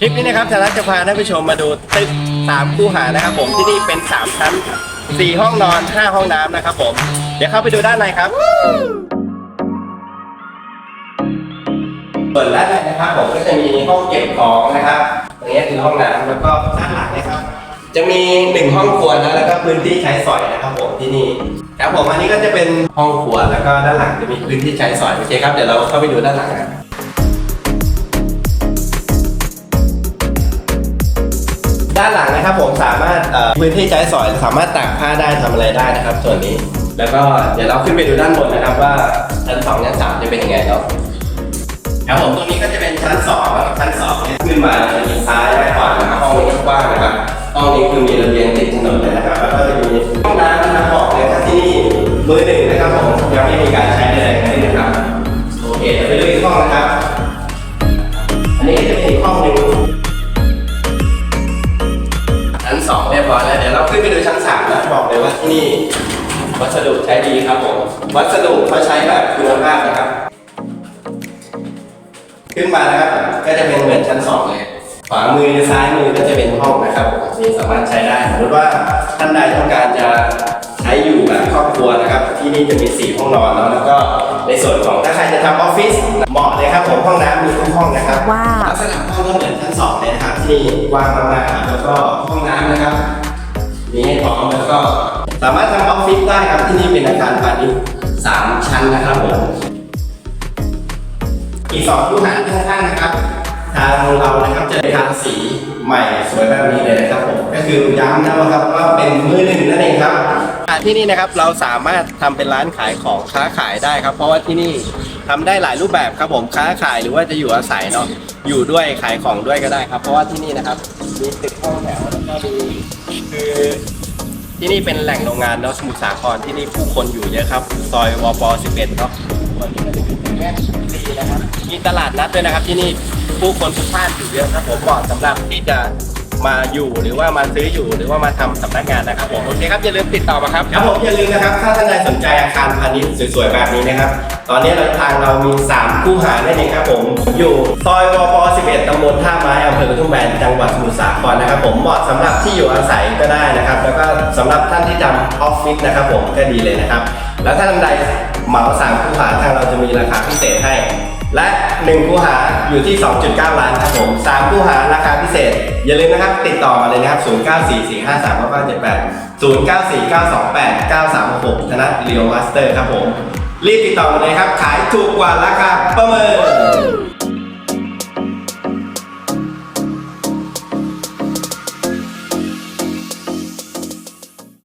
คลิปนี้นะครับธนัทจะพาท่านผู้ชมมาดูตึกสามคู่หานะครับผมที่นี่เป็นสามชั้นสี่ห้องนอนห้าห้องน้ำนะครับผม เดี๋ยวเข้าไปดูด้านในครับเปิดด้านในนะครับผมก็จะมีห้องเก็บของนะครับตรงนี้คือห้องน้ำแล้วก็ด้านหลังนะครับ จะมีหนึ่งห้องครัวนะแล้วก็พื้นที่ใช้สอยนะครับผมที่นี่ครับผมอันนี้ก็จะเป็นห้องครัวแล้วก็ด้านหลังจะมีพื้นที่ใช้สอยโอเคครับเดี๋ยวเราเข้าไปดูด้านหลังกัน ด้านหลังนะครับผมสามารถเอ่อพื้นที่ใช้สอยสามารถตากผ้าได้ทำอะไรได้นะครับ ส่วนนี้ แล้วก็เดี๋ยวเราขึ้นไปดูด้านบนนะครับว่าชั้นสองชั้นสามจะเป็นยังไงเนาะครับผมตรงนี้ก็จะเป็นชั้นสองนะครับชั้นสองเนี่ยขึ้นมาจะมีซ้ายและขวานะครับห้องนี้กว้างนะครับห้องนี้คือมีระเบียงติดถนนเลยนะครับแล้วก็จะมีห้องน้ำนะครับบอกเลยครับที่นี่มือหนึ่งนะครับผมยังไม่มีการใช้ใดๆทั้งสิ้นนะครับโอเคเดี๋ยวไปดูอีกห้องนะครับ เรียบร้อยแล้วเดี๋ยวเราขึ้นไปดูชั้นสามนะบอกเลยว่าที่นี่วัสดุใช้ดีครับผมวัสดุเขาใช้แบบคุณภาพนะครับ ขึ้นมานะครับก็จะเป็นเหมือนชั้นสองเลยขวามือซ้ายมือก็จะเป็นห้องนะครับผมนี่สามารถใช้ได้สมมติว่าท่านใดต้องการจะใช้อยู่แบบครอบครัวนะครับ ที่นี่จะมีสี่ห้องนอนแล้วแล้วก็ในส่วนของถ้าใครจะทำออฟฟิศเหมาะเลยครับผมห้องน้ำมีทุกห้องนะครับว้าวลักษณะห้องก็เหมือนชั้นสองเลยนะครับที่นี่กว้างมากๆครับแล้วก็ห้องน้ำนะครับ มีให้พร้อมแล้วก็ สามารถทำออฟฟิศได้ครับที่นี่เป็นอาคารพาณิชย์สามชั้นนะครับผมอีกสองคู่หาข้างๆนะครับ ทางเรานะครับจะได้ทางสีใหม่สวยแบบนี้เลยนะครับผมก็คือย้ำนะครับว่าเป็นมือหนึ่งนั่นเองครับที่นี่นะครับเราสามารถทำเป็นร้านขายของค้าขายได้ครับ เพราะว่าที่นี่ทำได้หลายรูปแบบครับผมค้าขายหรือว่าจะอยู่อาศัยเนาะอยู่ด้วยขายของด้วยก็ได้ครับ เพราะว่าที่นี่นะครับ ดูตึกห้องแถวแล้วก็ดูคือที่นี่เป็นแหล่งโรงงานเนาะสมุทรสาครที่นี่ผู้คนอยู่เยอะครับ ซอยวป11เนาะวันนี้ก็จะเป็นแยกสี่นะครับมีตลาดนัดด้วยนะครับที่นี่ผู้คนทุกท่านอยู่เยอะครับผมเหมาะสำหรับที่จะ มาอยู่หรือว่ามาซื้ออยู่หรือว่ามาทำสำนักงานนะครับผมโอเคครับอย่าลืมติดต่อมาครับครับผมอย่าลืมนะครับถ้าท่านใดสนใจอาคารพาณิชย์สวยๆแบบนี้นะครับ ตอนนี้เราทางเรามี 3 คู่หาได้เลยครับผมอยู่ซอยวป11ตำบลท่าไม้อำเภอกระทุ่มแบนจังหวัดสมุทรสาครนะครับผมเหมาะสำหรับที่อยู่อาศัยก็ได้นะครับ แล้วก็สำหรับท่านที่ทำออฟฟิศนะครับผมก็ดีเลยนะครับ แล้วถ้าท่านใดเหมาสามคู่หาทางเราจะมีราคาพิเศษให้ และ 1 คู่หาอยู่ที่ 2.9 ล้านครับผม 3 คู่หาราคาพิเศษ อย่าลืมนะครับ ติดต่อมาเลยนะครับ 0944539978 0949289366ธนัทเรียวมาสเตอร์ครับผม รีบติดต่อมาเลยครับ ขายถูกกว่าราคาประเมิน